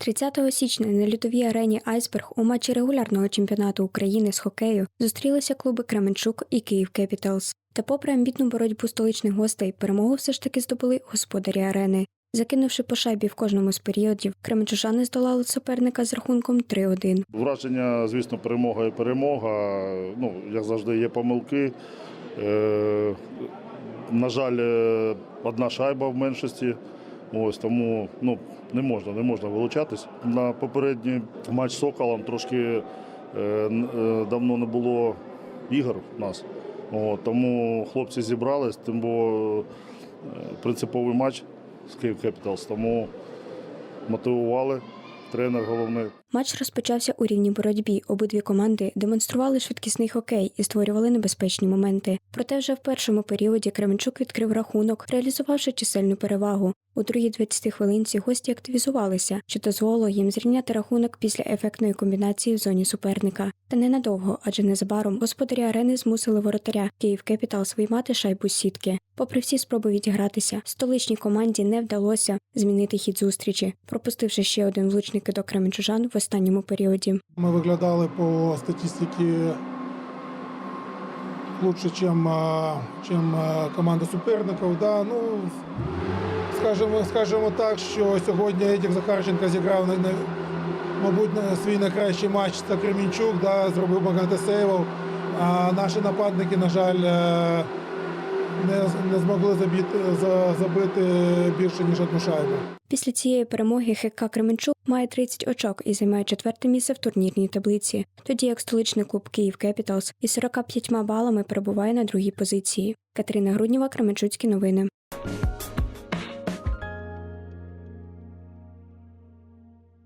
30 січня на льодовій арені Айсберг у матчі регулярного чемпіонату України з хокею зустрілися клуби Кременчук і Київ Кепіталс. Та, попри амбітну боротьбу столичних гостей, перемогу все ж таки здобули господарі арени. Закинувши по шайбі в кожному з періодів, кременчужани здолали суперника з рахунком 3-1. Враження, звісно, перемога і перемога. Ну, як завжди, є помилки. Е, на жаль, е, одна шайба в меншості. Ось тому ну, не можна, не можна вилучатись. На попередній матч з Соколом трошки е, е, давно не було ігор у нас. О, тому хлопці зібрались, тим бо е, принциповий матч з Київ Кепіталс, тому мотивували. Тренер головний. Матч розпочався у рівній боротьбі. Обидві команди демонстрували швидкісний хокей і створювали небезпечні моменти. Проте вже в першому періоді Кременчук відкрив рахунок, реалізувавши чисельну перевагу. У другій 20 хвилинці гості активізувалися, що дозволило їм зрівняти рахунок після ефектної комбінації в зоні суперника. Та ненадовго, адже незабаром господарі арени змусили воротаря Київ Кепіталс виймати шайбу сітки. Попри всі спроби відігратися, столичній команді не вдалося змінити хід зустрічі, пропустивши ще один влучний кидок кременчужан в останньому періоді. Ми виглядали по статистиці лучше, чем а, команда суперників. Да, ну, скажімо, скажімо так, що сьогодні Едік Захарченко зіграв на, мабуть, на свій найкращий матч це Кремінчук, да, зробив багато сейвів. А наші нападники, на жаль, е, не, змогли забити, за- забити більше, ніж одну шайбу. Після цієї перемоги ХК Кременчук має 30 очок і займає четверте місце в турнірній таблиці, тоді як столичний клуб Київ Кепіталс із 45 балами перебуває на другій позиції. Катерина Груднєва, Кременчуцькі новини.